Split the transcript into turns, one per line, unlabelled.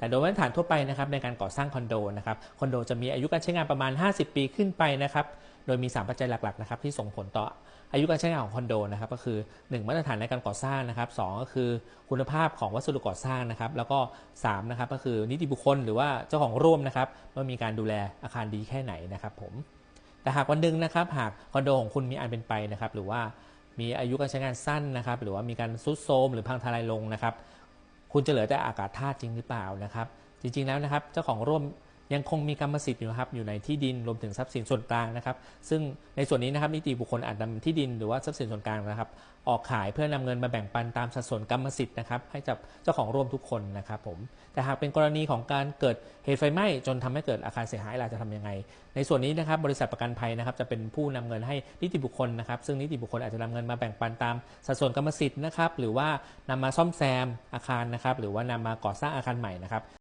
แต่โดยมาตรฐานทั่วไปนะครับในการก่อสร้างคอนโดนะครับคอนโดจะมีอายุการใช้งานประมาณ 50 ปีขึ้นไปนะครับโดยมี 3 ปัจจัยหลักๆนะครับที่ส่งผลต่ออายุการใช้งานของคอนโดนะครับก็คือ 1 มาตรฐานในการก่อสร้างนะครับสก็คือคุณภาพของวัสดุก่อสร้างนะครับแล้วก็3นะครับก็คือนิติบุคคลหรือว่าเจ้าของร่วมนะครับว่ามีการดูแลอาคารดีแค่ไหนนะครับผมแต่หากวันหนึ่งนะครับหากคอนโดของคุณมีอันเป็นไปนะครับหรือว่ามีอายุการใช้งานสั้นนะครับหรือว่ามีการซุดโทรมหรือพังทลายลงนะครับ คุณจะเหลือแต่อากาศธาตุจริงหรือเปล่านะครับ จริงๆแล้วนะครับ เจ้าของร่วม ยังคงมีกรรมสิทธิ์อยู่ครับอยู่ในที่ดินรวมถึงทรัพย์สินส่วนกลางนะครับ ซึ่งในส่วนนี้นะครับนิติบุคคลอาจนำที่ดินหรือว่าทรัพย์สินส่วนกลางนะครับ ออกขายเพื่อนำเงินมาแบ่งปันตามสัดส่วนกรรมสิทธิ์นะครับให้กับเจ้าของร่วมทุกคนนะครับผมแต่หากเป็นกรณีของการเกิดเหตุไฟไหม้จนทำให้เกิดอาคารเสียหายเราจะทำยังไง ในส่วนนี้นะครับบริษัทประกันภัยนะครับจะเป็นผู้นำเงินให้นิติบุคคลนะครับ ซึ่งนิติบุคคลอาจจะนำเงินมาแบ่งปันตามสัดส่วนกรรมสิทธิ์นะครับหรือว่านำมาซ่อมแซมอาคารนะครับหรือว่านำมาก่อสร้างอาคารใหม่นะครับ